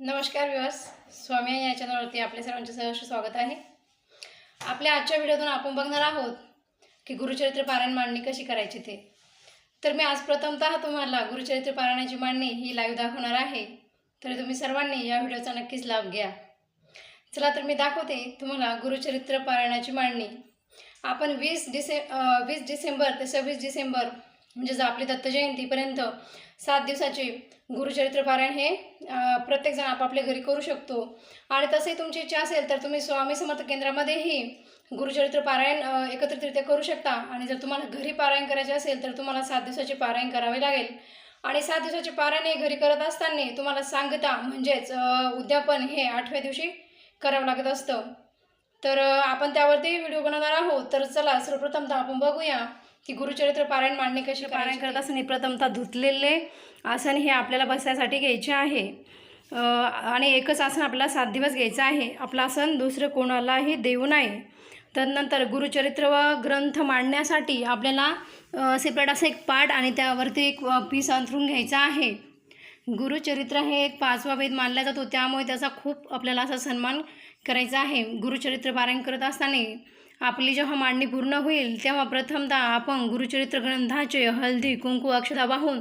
नमस्कार विवास स्वामी या चॅनलवरती आपल्या सर्वांचे सहर्ष स्वागत आहे. आपल्या आजच्या व्हिडिओतून आपण बघणार आहोत की गुरुचरित्र पारायण मांडणी कशी करायची ते. तर मी आज प्रथमतः तुम्हाला गुरुचरित्र पारायणाची मांडणी ही लाईव्ह दाखवणार आहे. तर तुम्ही सर्वांनी या व्हिडिओचा नक्कीच लाभ घ्या. चला तर मी दाखवते तुम्हाला गुरुचरित्र पारायणाची मांडणी. आपण वीस डिसे वीस डिसेंबर ते सव्वीस डिसेंबर म्हणजेच आपली दत्त जयंतीपर्यंत सात दिवसाची गुरुचरित्र पारायण हे प्रत्येकजण आपापल्या घरी करू शकतो. आणि तसे तुमची इच्छा असेल तर तुम्ही स्वामी समर्थ केंद्रामध्येही गुरुचरित्र पारायण एकत्रितरित्या करू शकता. आणि जर तुम्हाला घरी पारायण करायचे असेल तर तुम्हाला सात दिवसाचे पारायण करावे लागेल. आणि सात दिवसाचे पारायण हे घरी करत असताना तुम्हाला सांगता म्हणजेच उद्यापन हे आठव्या दिवशी करावं लागत असतं. तर आपण त्यावरती व्हिडिओ बनवणार आहोत. तर चला सर्वप्रथम आपण बघूया. की गुरुचरित्र पारायण मांडणी कशी पारायण करत असताना प्रथमतः धुतलेले आसन हे आपल्याला बसण्यासाठी घ्यायचे आहे. आणि एकच आसन आपल्याला सात दिवस घ्यायचं आहे. आपलं आसन दुसरं कोणालाही देऊ नये. तदनंतर गुरुचरित्र व ग्रंथ मांडण्यासाठी आपल्याला सेपरेट असं एक पाठ आणि त्यावरती एक पीस अंथरून घ्यायचा आहे. गुरुचरित्र हे एक पाचवा वेद मानला जातो. त्यामुळे त्याचा खूप आपल्याला असा सन्मान करायचा आहे. गुरुचरित्र पारायण करत असताना आपली जेव्हा मांडणी पूर्ण होईल तेव्हा प्रथमतः आपण गुरुचरित्र ग्रंथाचे हळदी कुंकू अक्षता वाहून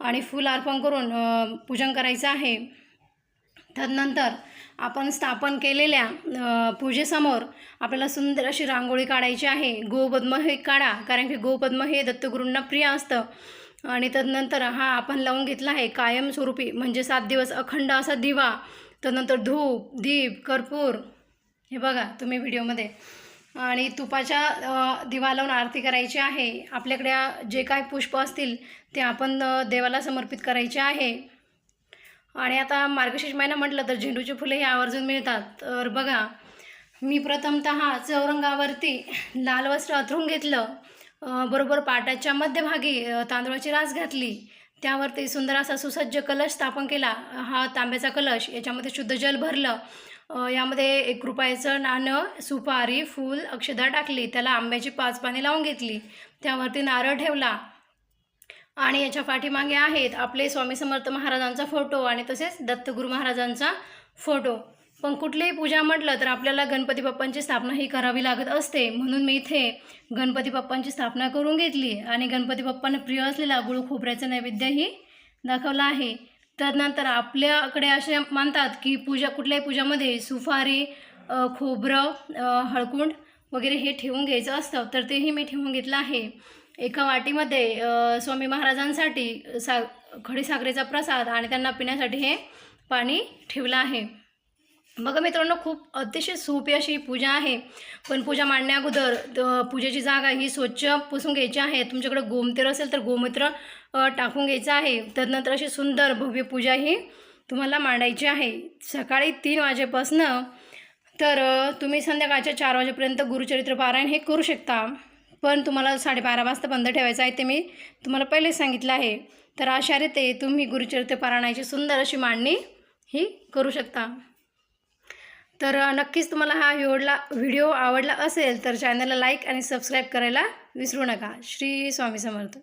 आणि फूल अर्पण करून पूजन करायचं आहे. तदनंतर आपण स्थापन केलेल्या पूजेसमोर आपल्याला सुंदर अशी रांगोळी काढायची आहे. गोपद्म हे काढा कारण की गोपद्म हे दत्तगुरूंना प्रिय असतं. आणि तदनंतर हा आपण लावून घेतला आहे कायमस्वरूपी म्हणजे सात दिवस अखंड असा दिवा. तदनंतर धूप दीप कर्पूर. हे बघा तुम्ही व्हिडिओमध्ये आणि तुपाच्या दिवा लावून आरती करायची आहे. आपल्याकडे जे काय पुष्प असतील ते आपण देवाला समर्पित करायचे आहे. आणि आता मार्गशीर्ष महिना म्हटलं तर झेंडूची फुले हे आवर्जून मिळतात. तर बघा मी प्रथमतः चौरंगावरती लाल वस्त्र अथरून घेतलं. बरोबर पाटाच्या मध्यभागी तांदळाची तांदूळाची रास घातली. त्यावरती सुंदर असा सुसज्ज कलश स्थापन केला. हा तांब्याचा कलश याच्यामध्ये शुद्ध जल भरलं. यामध्ये एक रुपयाचं नाणं सुपारी फूल अक्षदा टाकली त्याला आंब्याची पाच पाने लावून घेतली. त्यावरती नारळ ठेवला. आणि याच्या पाठीमागे आहेत आपले स्वामी समर्थ महाराजांचा फोटो आणि तसेच दत्तगुरू महाराजांचा फोटो. पण कुठलीही पूजा म्हटलं तर आपल्याला गणपती बाप्पांची स्थापना ही करावी लागत असते. म्हणून मी इथे गणपती बाप्पांची स्थापना करून घेतली. आणि गणपती बाप्पांना प्रिय असलेला गुळ खोबऱ्याचं नैवेद्यही दाखवला आहे. तदनंतर आपल्याकडे असे मानतात की पूजा कुठल्याही पूजामध्ये सुपारी खोबरं हळकुंड वगैरे हे ठेवून घ्यायचं असतं. तर तेही मी ठेवून घेतलं आहे. एका वाटीमध्ये स्वामी महाराजांसाठी सा खडीसाखरेचा प्रसाद आणि त्यांना पिण्यासाठी हे पाणी ठेवलं आहे. बघा मित्रांनो खूप अतिशय सोपी अशी पूजा आहे. पण पूजा मांडण्या अगोदर पूजेची जागा ही स्वच्छ पुसून घ्यायची आहे. तुमच्याकडे गोमतेर असेल तर गोमूत्र टाकून घ्यायचं आहे. तदनंतर अशी सुंदर भव्य पूजा ही तुम्हाला मांडायची आहे. सकाळी तीन वाजेपासनं तर तुम्ही संध्याकाळच्या चार वाजेपर्यंत गुरुचरित्र पारायण हे करू शकता. पण तुम्हाला साडेबारा वाजता बंद ठेवायचं आहे ते मी तुम्हाला पहिलेच सांगितलं आहे. तर अशा रीते तुम्ही गुरुचरित्र पारायणाची सुंदर अशी मांडणी ही करू शकता. तर नक्कीच तुम्हाला हा व्हिडिओला व्हिडिओ आवडला असेल तर चॅनलला लाईक आणि सबस्क्राईब करायला विसरू नका. श्री स्वामी समर्थ.